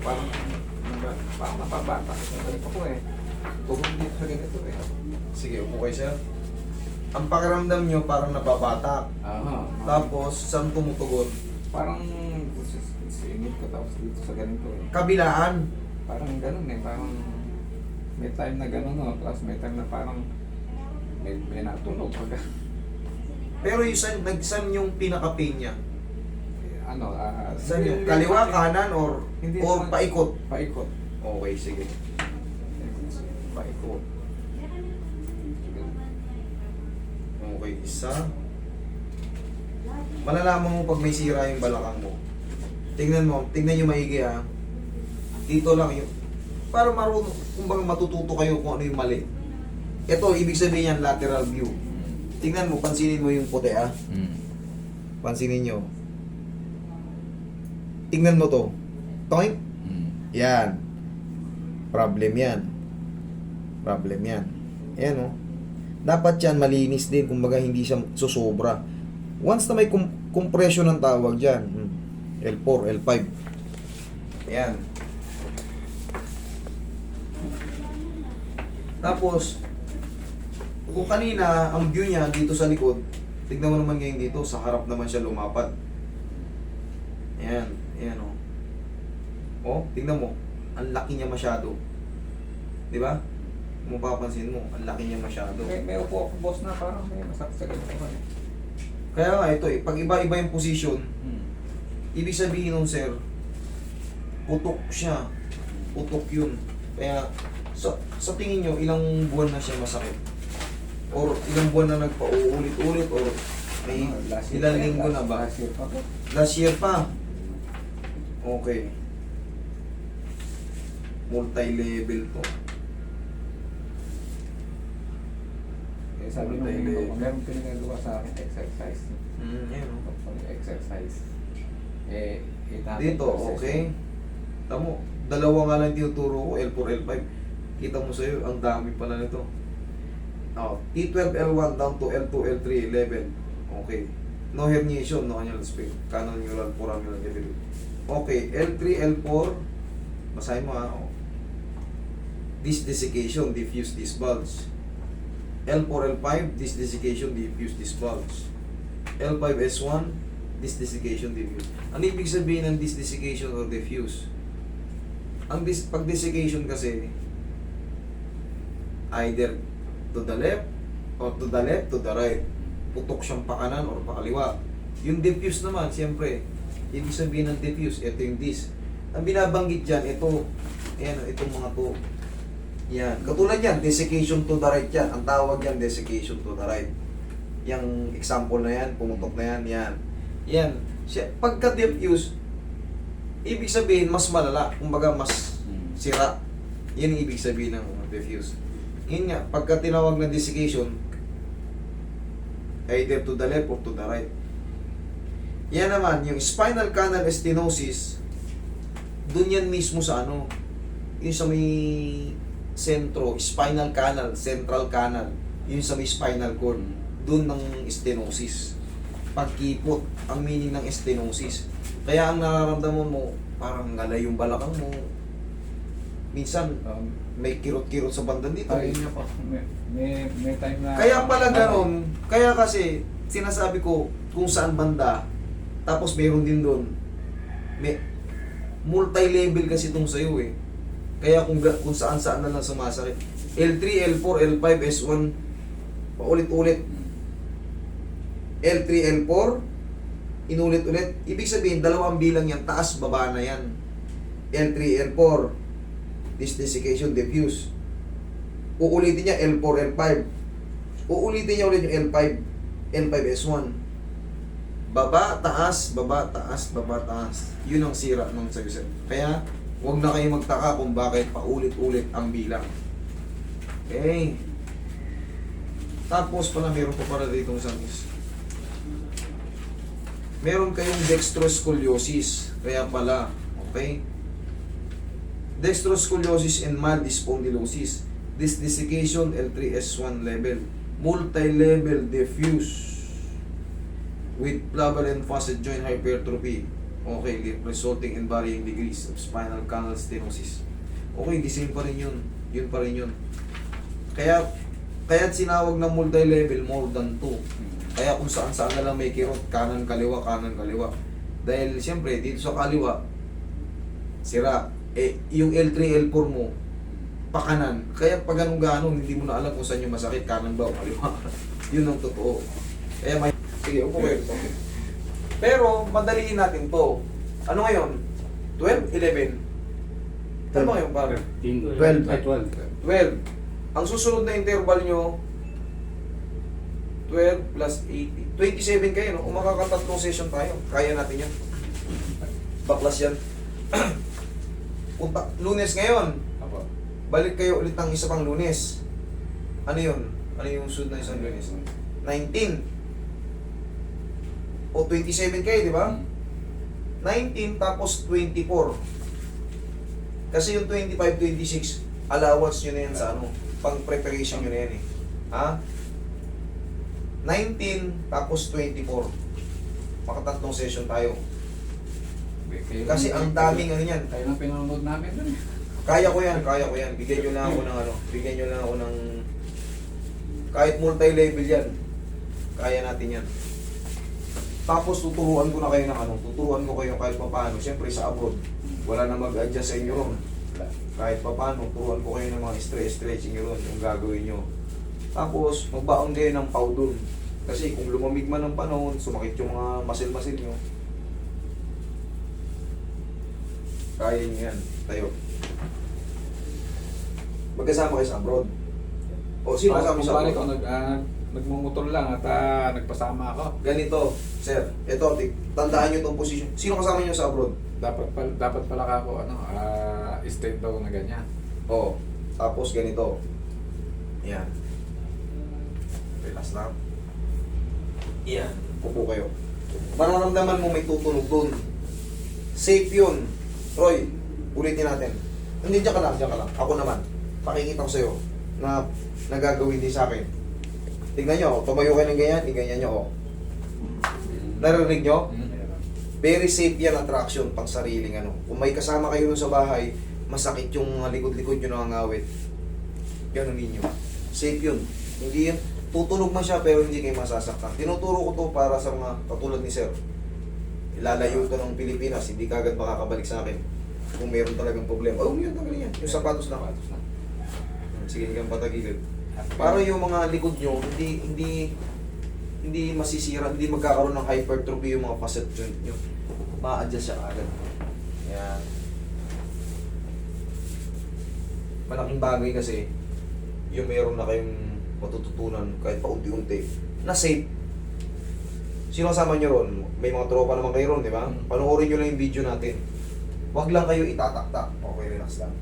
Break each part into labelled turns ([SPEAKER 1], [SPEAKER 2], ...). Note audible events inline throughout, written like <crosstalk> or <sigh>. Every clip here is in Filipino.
[SPEAKER 1] parang, parang napabata. Ganito ko eh. Tugod dito sa ganito eh.
[SPEAKER 2] Sige, upo kayo sir. Ang pakiramdam nyo parang nababatak.
[SPEAKER 1] Aha.
[SPEAKER 2] Tapos, saan tumutugon?
[SPEAKER 1] parang singit ko tapos dito sa ganito eh.
[SPEAKER 2] Kabilaan.
[SPEAKER 1] Parang ganun eh, parang may time na ganun no, tapos may time na parang may, may natunog pag
[SPEAKER 2] Pero yung saan, nag, saan yung pinaka-pain niya?
[SPEAKER 1] Ano, ah,
[SPEAKER 2] yung
[SPEAKER 1] hindi
[SPEAKER 2] kaliwa, kanan, or,
[SPEAKER 1] Hindi
[SPEAKER 2] or
[SPEAKER 1] naman-
[SPEAKER 2] paikot?
[SPEAKER 1] Paikot.
[SPEAKER 2] Okay, sige.
[SPEAKER 1] Paikot.
[SPEAKER 2] Okay, isa. Malalaman mo pag may sira yung balakang mo. Tingnan mo, tingnan nyo maigi ha. Dito lang yung, para marunong, kumbaga matututo kayo kung ano yung mali. Ito, ibig sabihin yan, lateral view. Tingnan mo, pansinin mo yung puti ha.
[SPEAKER 1] Mm.
[SPEAKER 2] Pansinin nyo. Tingnan mo to. Toink.
[SPEAKER 1] Mm.
[SPEAKER 2] Yan. Problem yan. Problem yan. Ayan o. Dapat yan malinis din, kumbaga hindi siya susobra. Once na may com- compression ng tawag dyan, hmm, L4, L5. Ayan. Tapos, kung kanina, ang view niya dito sa likod, tignan mo naman ngayon dito, sa harap naman siya lumapat. Ayan. Oh, tignan mo. Ang laki niya masyado. Di ba? Kung mapapansin mo, ang laki niya masyado.
[SPEAKER 1] May, may upo ako boss na parang may masakit sa ganito.
[SPEAKER 2] Kaya nga ito eh, pag iba-iba yung position,
[SPEAKER 1] Mm.
[SPEAKER 2] ibig sabihin nun sir, putok siya. Putok yun. Kaya, sa, sa tingin nyo, ilang buwan na siya masakit? Or ilang buwan na nagpa-uulit-ulit? Or may
[SPEAKER 1] Ano, last year
[SPEAKER 2] ilang linggo na ba?
[SPEAKER 1] Last year pa.
[SPEAKER 2] Last year pa. Okay. Multi-level to.
[SPEAKER 1] Eh, sabi nung
[SPEAKER 2] Multi-
[SPEAKER 1] linggo, meron pinagagawa sa akin exercise.
[SPEAKER 2] Mm, yan o.
[SPEAKER 1] Pag exercise. Eh,
[SPEAKER 2] Dito, okay. Tamo, dalawa nga lang tinuturo ko, L4, L5. Kita mo sa'yo, ang dami pala nito. Oh, T12, L1 down to L2, L3, 11. Okay. No herniation, no annual space. Cannulural, foraminal epidemic. Okay, L3, L4. Basahin mo ha. Disc desiccation, diffuse disc bulge. L4, L5, disc desiccation, diffuse disc bulge. L5, S1, disc desiccation, diffuse. Ano ibig sabihin ng disc desiccation or diffuse? Ang dis pag desiccation kasi, either to the left or to the left, to the right. Putok siyang pakanan or pakaliwa. Yung diffuse naman, siyempre, ibig sabihin ng diffuse, ito yung disc. Ang binabanggit dyan, ito, ayan, itong mga to. Yan. Katulad yan, desiccation to the right yan. Ang tawag yan, desiccation to the right. Yung example na yan, pumutok na yan, yan. Yan. Siya, pagka diffuse, ibig sabihin, mas malala. Kumbaga, mas
[SPEAKER 1] Mm.
[SPEAKER 2] sira. Yan ang ibig sabihin ng diffuse. Yun nga, pagka tinawag na desiccation, either to the left or to the right. Yan naman, yung spinal canal stenosis, dun yan mismo sa ano, yung sa may sentro, spinal canal, central canal, yung sa may spinal cord, dun ng stenosis. Pagkipot, ang meaning ng stenosis. Kaya ang nararamdaman mo, parang ngalay yung balakang mo. Minsan,
[SPEAKER 1] Um,
[SPEAKER 2] may kirot-kirot sa banda dito.
[SPEAKER 1] ayun nga po. May, may, may time na...
[SPEAKER 2] Kaya pala ganun, kaya kasi sinasabi ko kung saan banda, tapos meron din doon. May multi-level kasi itong sayo eh. Kaya kung, kung saan saan na lang sumasakit. L3, L4, L5, S1, paulit-ulit. L3, L4, inulit-ulit. Ibig sabihin, dalawang bilang yan, taas, baba na yan. L3, L4, this desiccation, diffuse. Uulitin niya L4, L5. Uulitin niya ulit yung L5, L5, S1. Baba, taas, baba, taas, baba, taas. Yun ang sira ng sayo Kaya, huwag na kayo magtaka kung bakit paulit-ulit ang bilang. Okay. Tapos pala, meron pa pala dito sa miss. Meron kayong dextroscoliosis. Kaya pala, okay? Dextroscoliosis and mild spondylosis. This desiccation L3S1 level. Multi-level diffuse with flavel and facet joint hypertrophy. Okay, resulting in varying degrees of spinal canal stenosis. Okay, the same pa rin yun. Yun pa rin yun. Kaya, kaya sinawag na multi-level more than 2. Kaya kung saan saan na lang may kirot, kanan kaliwa, kanan kaliwa. Dahil siyempre, dito sa kaliwa, sira. Eh, yung L3, L4 mo, pakanan. Kaya pag ganun ganon, hindi mo na alam kung saan yung masakit, kanan ba o kaliwa. <laughs> Yun ang totoo. Kaya may... Sige, upo kayo. Okay. Pero, madaliin natin to. Ano ngayon? 12, 11? Ano ba ngayon, pare?
[SPEAKER 3] 12.
[SPEAKER 1] Ay, 12.
[SPEAKER 2] 12. Ang susunod na interval nyo, 12 plus 80. 27 kayo, no? Kung makakatatlong session tayo, kaya natin yan. Baklas yan. <clears throat> Punta, lunes ngayon,
[SPEAKER 1] Apo.
[SPEAKER 2] balik kayo ulit ng isa pang lunes. Ano yun? Ano yung sunod na isang lunes? 19. O 27 kayo, di ba? 19 tapos 24. Kasi yung 25, 26, allowance nyo na yan sa ano, pang preparation nyo na yan eh. Ha? 19 tapos 24. Makatatlong session tayo. Kasi ang daming ano yan.
[SPEAKER 1] Kayo lang pinanonood namin dun. eh.
[SPEAKER 2] Kaya ko yan, kaya ko yan. Bigyan nyo lang ako ng ano, bigyan nyo lang ako ng kahit multi-level yan. Kaya natin yan. Tapos tuturuan ko na kayo ng ano, tuturuan ko kayo kahit papaano. Siyempre sa abroad, wala na mag-adjust sa inyo ron. Kahit papaano, turuan ko kayo ng mga stress-stretching nyo ron, yung gagawin nyo. Tapos, magbaon kayo ng pau dun. Kasi kung lumamig man ng panahon, sumakit yung mga masil-masil nyo, kaya nyo yan. Tayo. Magkasama kayo sa abroad. O sino kasama
[SPEAKER 1] kung
[SPEAKER 2] sa abroad?
[SPEAKER 1] nag, ah, nagmumotor lang at ah, nagpasama ako.
[SPEAKER 2] Ganito, sir. Ito, tik- tandaan nyo itong position. Sino kasama nyo sa abroad?
[SPEAKER 1] Dapat pala, dapat pala ka ako ano, ah, state daw na ganyan.
[SPEAKER 2] Oo. Tapos ganito. Yan. Relax lang. Yan. Upo kayo. Mararamdaman mo may tutunog dun. Safe yun. Roy, ulitin natin. Hindi, dyan ka lang, dyan ka lang. Ako naman. Pakikita ko sa'yo na nagagawin din sa akin. Tignan nyo, tumayo kayo ng ganyan, iganyan nyo, oh. Narinig nyo?
[SPEAKER 1] Hmm.
[SPEAKER 2] Very safe yan attraction pang sariling ano. Kung may kasama kayo nun sa bahay, masakit yung mga likod-likod nyo nangangawit. Ganun ninyo. Safe yun. Hindi yan. Tutunog man siya pero hindi kayo masasaktan. Tinuturo ko to para sa mga katulad ni Sir. Ilalayo to ng Pilipinas, hindi kagad makakabalik sa akin. Kung meron talagang problema. Oh, yun talaga yan. Yung sapatos lang. Sige, kang patagilid. Para yung mga likod nyo, hindi, hindi, hindi masisira, hindi magkakaroon ng hypertrophy yung mga facet joint nyo. Ma-adjust siya agad. Yan. Malaking bagay kasi, yung meron na kayong matututunan kahit pa unti-unti, na safe. Sino kasama nyo ron? May mga tropa naman kayo ron, di ba?
[SPEAKER 1] Mm.
[SPEAKER 2] Panoorin nyo lang yung video natin. Huwag lang kayo itataktak. Okay, relax lang.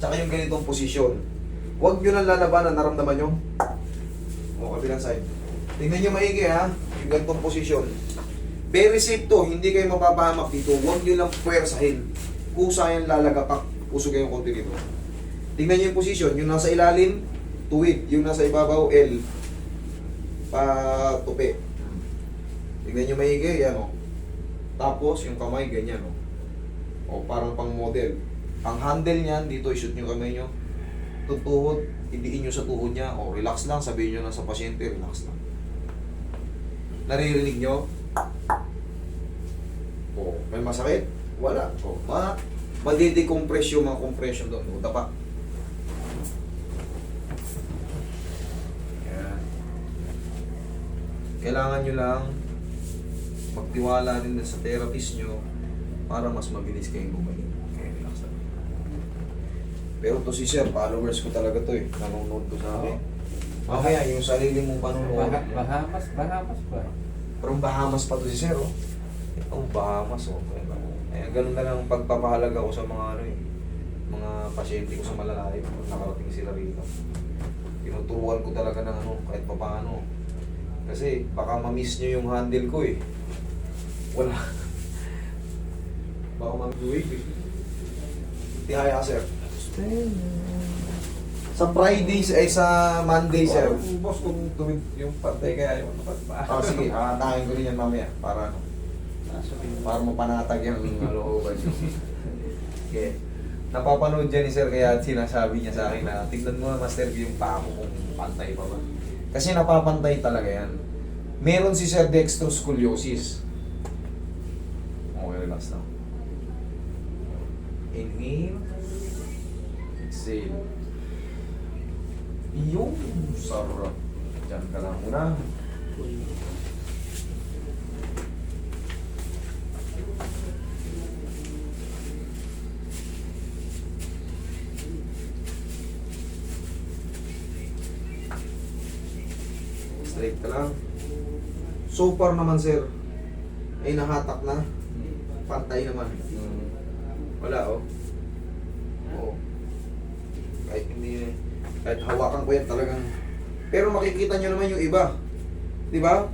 [SPEAKER 2] Tsaka yung ganitong posisyon. Huwag nyo nang lalabanan, naramdaman nyo. O, kabilang side. Tingnan nyo maigi ha, yung ganitong posisyon. Very safe to, hindi kayo mapapahamak dito. Huwag nyo lang puwersahin. Kusa yan lalagapak, puso kayo konti dito. Tingnan nyo yung posisyon, yung nasa ilalim, tuwid. Yung nasa ibabaw, L. Patupi. Tingnan nyo maigi, yan o. Tapos, yung kamay, ganyan o. O, parang pang model. Ang handle niyan, dito, i-shoot nyo kamay nyo. Tutuhod, idiin nyo sa tuhod niya. O, relax lang, sabihin nyo lang sa pasyente, relax lang. Naririnig nyo? O, may masakit? Wala. O, ma madidecompress yung mga compression doon. O. Yan. Kailangan nyo lang magtiwala rin sa therapist nyo para mas mabilis kayong gumaling. Pero to si Sir, followers ko talaga to eh. Nanonood ko sa akin. Mamaya, yung sarili mong panonood.
[SPEAKER 1] Bah- Bahamas, Bahamas ba?
[SPEAKER 2] Pero Bahamas pa to si Sir, oh. Oh, Bahamas, oh. Eh, ganun na lang ang pagpapahalaga ko sa mga ano eh, mga pasyente ko sa malalayo pag nakarating sila rito. Tinuturuan ko talaga ng ano, kahit pa paano. Kasi baka ma-miss nyo yung handle ko eh. Wala. <laughs> baka ma-miss. Tihaya ka, sir. Sa Friday, ay sa Monday, sir.
[SPEAKER 1] Boss, kung tumig yung patay kaya yung
[SPEAKER 2] Ah, sige, <laughs> aantahin ko rin yan mamaya para ano. Para mapanatag yung <laughs> looban nyo. okay. Napapanood dyan ni Sir kaya sinasabi niya sa akin na tignan mo Master yung paa ko kung pantay pa ba. Kasi napapantay talaga yan. Meron si Sir dextroscoliosis. Okay, relax na. Inhale. Exhale. Yung sarap. Diyan ka lang muna. Straight ka lang. So far naman sir, ay nahatak na. Pantay naman. Wala oh. Kahit hindi, kahit hawakan ko yan talagang. Pero makikita nyo naman yung iba. Di ba?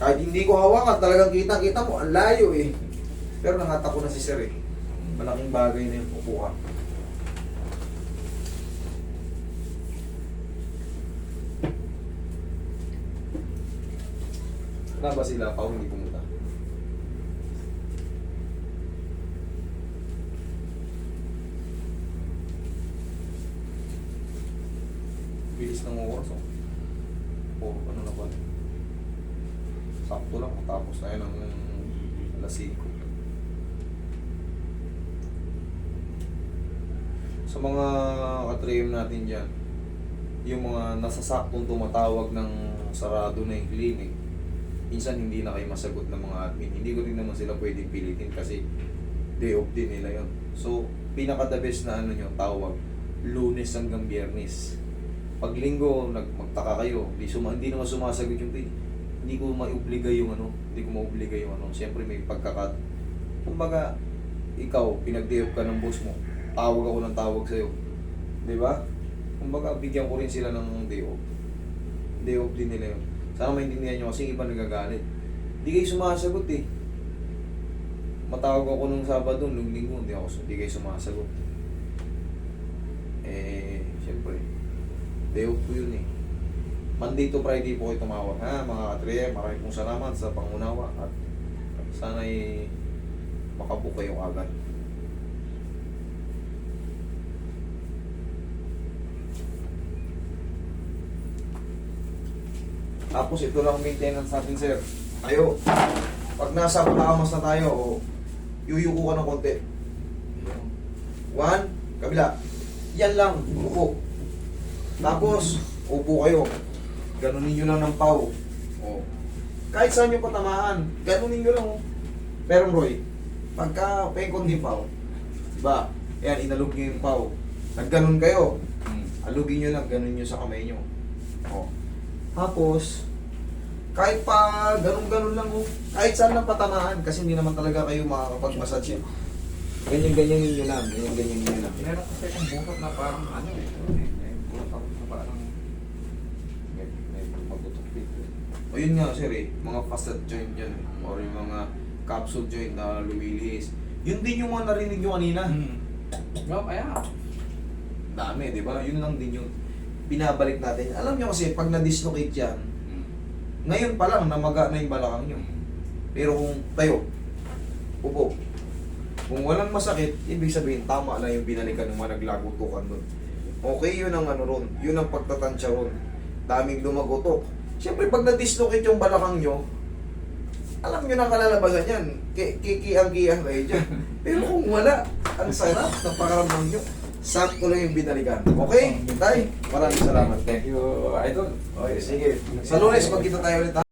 [SPEAKER 2] Kahit hindi ko hawakan, talagang kita-kita mo, ang layo eh. Pero nahatak ko na si sir eh. Malaking bagay na yung ka. Wala ba sila pa hindi pumunta? Sa mga katrem natin dyan, yung mga nasasaktong tumatawag ng sarado na yung clinic, minsan hindi na kayo masagot ng mga admin. Hindi ko rin naman sila pwedeng pilitin kasi day off din nila yon. So, pinaka the best na ano nyo, tawag, lunes hanggang biyernes. Pag linggo, nag magtaka kayo, hindi, suma, hindi naman sumasagot yung tay. Hindi ko mauobliga yung ano, hindi ko mauobliga yung ano. Siyempre may pagkakat. Kumbaga, ikaw, pinag-day off ka ng boss mo, tawag ako ng tawag sa'yo. Di ba? Kumbaga, bigyan ko rin sila ng day off. Day off din nila yun. Sana maintindihan nyo kasi iba nagagalit. Hindi kayo sumasagot eh. Matawag ako nung Sabado, nung Linggo, hindi ako hindi kayo sumasagot. Eh, siyempre, day off ko yun eh. Monday to Friday po kayo tumawag ha, mga katriye. Maraming pong salamat sa pangunawa at sana'y makabook kayo agad. Tapos ito lang maintenance natin, sir. Tayo. Pag nasa pakamas na tayo, o, yuyuko ka ng konti. One, kabila. Yan lang, upo. Tapos, upo kayo. Ganunin nyo lang ng pau. O. Kahit saan nyo patamaan, ganunin nyo lang. oh. Pero Roy, pagka pengkon din pau, diba? Yan, inalog nyo yung pau. Nagganon kayo, alugin nyo lang, ganun nyo sa kamay nyo. O. Tapos, kahit pa ganun-ganun lang oh. Kahit saan lang patamaan kasi hindi naman talaga kayo makakapag-massage. eh. Ganyan-ganyan nyo lang, ganyan-ganyan nyo lang.
[SPEAKER 1] Meron kasi akong buntot na parang ano eh. ano eh, eh.
[SPEAKER 2] O yun nga sir eh, mga facet joint yan. Or yung mga capsule joint na lumilihis. Yun din yung mga narinig nyo kanina.
[SPEAKER 1] Hmm. No, kaya.
[SPEAKER 2] Dami, di ba? Yun lang din yung binabalik natin. Alam nyo kasi, pag na-dislocate yan, ngayon pa lang namaga na yung balakang nyo. Pero kung tayo, upo. Kung walang masakit, ibig sabihin tama na yung binalikan ng mga naglagutukan doon. Okay, yun ang ano ron. Yun ang pagtatansya ron. Daming lumagutok. Siyempre, pag na-dislocate yung balakang nyo, alam nyo na kalalabasan yan. Ki- Kikiang-kiang kayo dyan. <laughs> Pero kung wala, ang sarap ng pakaramdam nyo. Sakto lang yung binalikan. Okay? Tay, maraming salamat.
[SPEAKER 1] Thank you, Idol.
[SPEAKER 2] Okay, sige. Sa lunes, magkita tayo ulit ha.